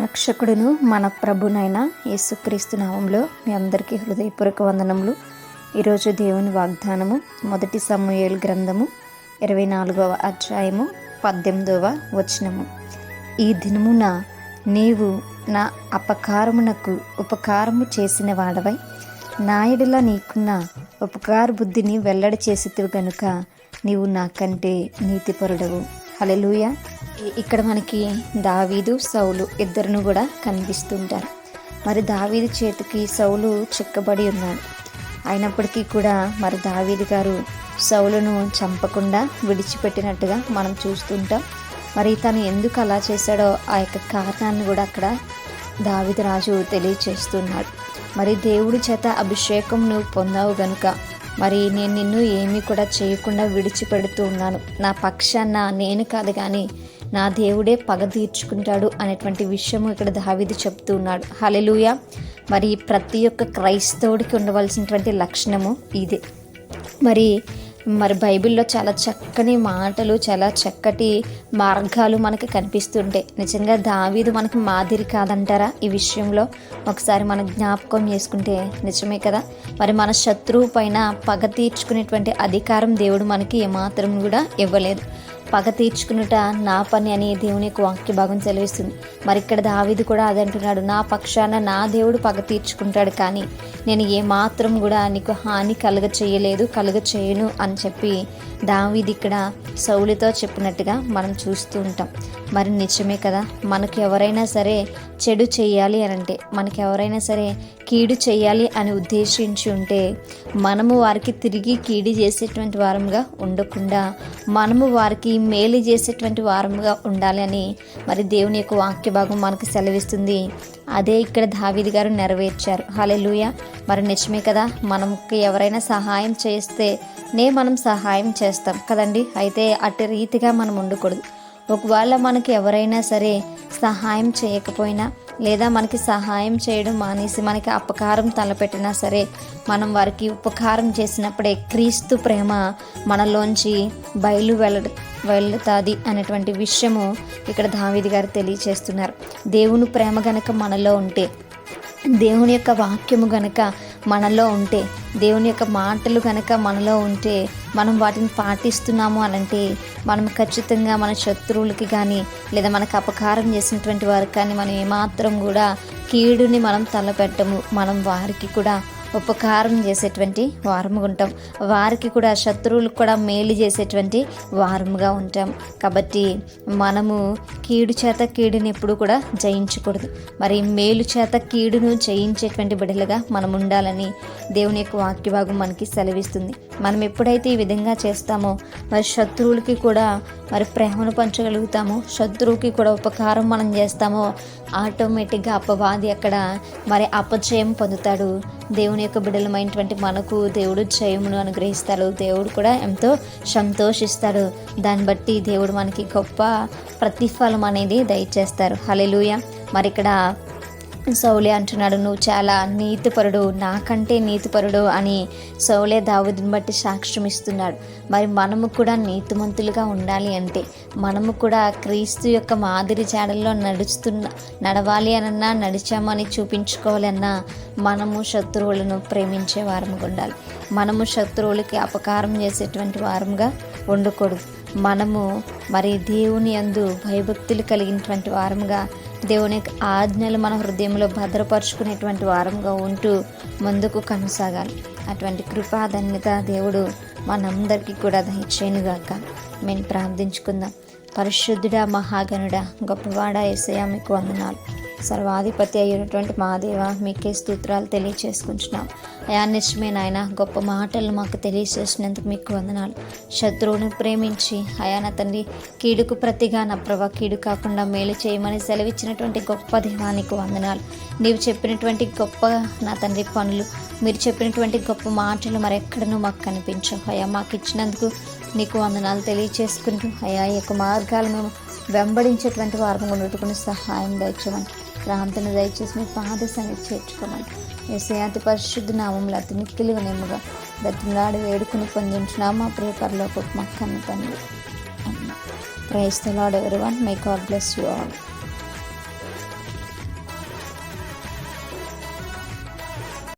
రక్షకుడును మన ప్రభునైన యేసుక్రీస్తు నామంలో మీ అందరికీ హృదయపూర్వక వందనములు. ఈరోజు దేవుని వాగ్దానము మొదటి సమూహేలు గ్రంథము ఇరవై నాలుగవ అధ్యాయము పద్దెనిమిదవ వచనము. ఈ దినమున నీవు నా అపకారమునకు ఉపకారము చేసిన వాడవై నాయుడులా నీకున్న ఉపకార బుద్ధిని వెల్లడి చేసేటివి గనుక నీవు నాకంటే నీతిపరుడవు. హలెలూయ ఇక్కడ మనకి దావీదు సౌలు ఇద్దరును కూడా కనిపిస్తుంటారు. మరి దావీదు చేతికి సౌలు చిక్కబడి ఉన్నాడు. అయినప్పటికీ కూడా మరి దావీదు గారు సౌలును చంపకుండా విడిచిపెట్టినట్టుగా మనం చూస్తుంటాం. మరి తను ఎందుకు అలా చేశాడో ఆ యొక్క కారణాన్ని కూడా అక్కడ దావిద రాజు తెలియచేస్తున్నాడు. మరి దేవుడి చేత అభిషేకం నువ్వు పొందావు గనుక మరి నేను నిన్ను ఏమీ కూడా చేయకుండా విడిచిపెడుతూ ఉన్నాను. నా పక్షాన నేను కాదు కానీ నా దేవుడే పగ తీర్చుకుంటాడు అనేటువంటి విషయము ఇక్కడ దావిది చెప్తూ ఉన్నాడు. హలెలుయ మరి ప్రతి ఒక్క క్రైస్తవుడికి ఉండవలసినటువంటి లక్షణము ఇదే. మరి మరి బైబిల్లో చాలా చక్కని మాటలు చాలా చక్కటి మార్గాలు మనకి కనిపిస్తుంటాయి నిజంగా దావీదు మనకి మాదిరి కాదంటారా ఈ విషయంలో? ఒకసారి మనం జ్ఞాపకం చేసుకుంటే నిజమే కదా? మరి మన శత్రువు పైన పగ తీర్చుకునేటువంటి అధికారం దేవుడు మనకి ఏమాత్రం కూడా ఇవ్వలేదు. పగ తీర్చుకునుట నా పని అని దేవుని యొక్క వాక్య భాగం సెలవిస్తుంది. మరి ఇక్కడ దావిది కూడా అదంటున్నాడు నా పక్షాన నా దేవుడు పగ తీర్చుకుంటాడు కానీ నేను ఏమాత్రం కూడా నీకు హాని కలుగ చేయలేదు కలుగ చేయను అని చెప్పి దావిది ఇక్కడ సౌలితో చెప్పినట్టుగా మనం చూస్తూ ఉంటాం. మరి నిజమే కదా? మనకు ఎవరైనా సరే చెడు చేయాలి అని అంటే మనకు ఎవరైనా సరే కీడు చేయాలి అని ఉద్దేశించి ఉంటే మనము వారికి తిరిగి కీడు చేసేటువంటి వారంగా ఉండకుండా మనము వారికి మేలు చేసేటువంటి వారముగా ఉండాలి అని మరి దేవుని యొక్క వాక్య భాగం మనకు సెలవిస్తుంది. అదే ఇక్కడ దావీది గారు నెరవేర్చారు. హలెలుయ మరి నిజమే కదా? మనకి ఎవరైనా సహాయం చేస్తే నే మనం సహాయం చేస్తాం కదండి? అయితే అటు రీతిగా మనం ఉండకూడదు. ఒకవేళ మనకి ఎవరైనా సరే సహాయం చేయకపోయినా లేదా మనకి సహాయం చేయడం మానేసి మనకి అపకారం తలపెట్టినా సరే మనం వారికి ఉపకారం చేసినప్పుడే క్రీస్తు ప్రేమ మనలోంచి బయలు వెళ్ళ వెళ్తుంది అనేటువంటి విషయము ఇక్కడ దావిది గారు తెలియచేస్తున్నారు. దేవుని ప్రేమ గనక మనలో ఉంటే దేవుని యొక్క వాక్యము గనక మనలో ఉంటే దేవుని యొక్క మాటలు కనుక మనలో ఉంటే మనం వాటిని పాటిస్తున్నాము అనంటే మనం ఖచ్చితంగా మన శత్రువులకి కానీ లేదా మనకు అపకారం చేసినటువంటి వారికి కానీ మనం ఏమాత్రం కూడా కీడుని మనం తలపెట్టము. మనం వారికి కూడా ఉపకారం చేసేటువంటి వారముగా ఉంటాం. వారికి కూడా శత్రువులకు కూడా మేలు చేసేటువంటి వారముగా ఉంటాం. కాబట్టి మనము కీడు చేత కీడుని ఎప్పుడు కూడా జయించకూడదు. మరి మేలు చేత కీడును జయించేటువంటి బిడ్డలుగా మనం ఉండాలని దేవుని యొక్క వాక్యభాగం మనకి సెలవిస్తుంది. మనం ఎప్పుడైతే ఈ విధంగా చేస్తామో మరి శత్రువులకి కూడా మరి ప్రేమను పంచగలుగుతామో శత్రువుకి కూడా ఉపకారం మనం చేస్తామో ఆటోమేటిక్గా అపవాది అక్కడ మరి అపజయం పొందుతాడు. దేవుని యొక్క బిడ్డలమైనటువంటి మనకు దేవుడు జయమును అనుగ్రహిస్తాడు. దేవుడు కూడా ఎంతో సంతోషిస్తాడు. దాన్ని బట్టి దేవుడు మనకి గొప్ప ప్రతిఫలం అనేది దయచేస్తారు. హలెలుయ మరి ఇక్కడ సౌలే అంటున్నాడు నువ్వు చాలా నీతిపరుడు నాకంటే నీతిపరుడు అని సౌలే దావుదిని బట్టి సాక్ష్యం ఇస్తున్నాడు. మరి మనము కూడా నీతిమంతులుగా ఉండాలి అంటే మనము కూడా క్రీస్తు యొక్క మాదిరి చాడల్లో నడుస్తున్న నడవాలి అనన్నా నడిచామని చూపించుకోవాలన్నా మనము శత్రువులను ప్రేమించే వారముగా ఉండాలి. మనము శత్రువులకి అపకారం చేసేటువంటి వారముగా ఉండకూడదు. మనము మరి దేవుని అందు భయభక్తులు కలిగినటువంటి వారముగా దేవుని యొక్క ఆజ్ఞలు మన హృదయంలో భద్రపరుచుకునేటువంటి వారంగా ఉంటూ ముందుకు కొనసాగాలి. అటువంటి కృపాధన్యత దేవుడు మనందరికీ కూడా దయచేయనుగాక. మేము ప్రార్థించుకుందాం. పరిశుద్ధుడా మహాగనుడా గొప్పవాడ ఏసయా మీకు వందనాలు. సర్వాధిపతి అయినటువంటి మహాదేవ మీకే స్తోత్రాలు తెలియచేసుకుంటున్నాం. అయా నిజమే నాయన గొప్ప మాటలు మాకు తెలియచేసినందుకు మీకు వందనాలు. శత్రువుని ప్రేమించి అయా నా తండ్రి కీడుకు ప్రతిగా నా ప్రభ కీడు కాకుండా మేలు చేయమని సెలవిచ్చినటువంటి గొప్ప దేవానికి వందనాలు. నీవు చెప్పినటువంటి గొప్ప నా తండ్రి పనులు మీరు చెప్పినటువంటి గొప్ప మాటలు మరెక్కడనూ మాకు కనిపించవు. అయా మాకు ఇచ్చినందుకు నీకు వందనాలు తెలియచేసుకుంటూ అయా ఈ యొక్క మార్గాలు మేము వెంబడించేటువంటి వారం ఉండటుకుని సహాయం దయచేయమని క్రాంతిని దయచేసి మీ పాద సన్నిధి చేర్చుకోమని. ఏసయాతి పరిశుద్ధ నామంలో అతని మిక్కిలి నెమ్మగా బతిమలాడి వేడుకుని పొందించున్నాము మా ప్రియ పరలోకి మక్కన్న తండ్రి. Praise every one my god bless you all.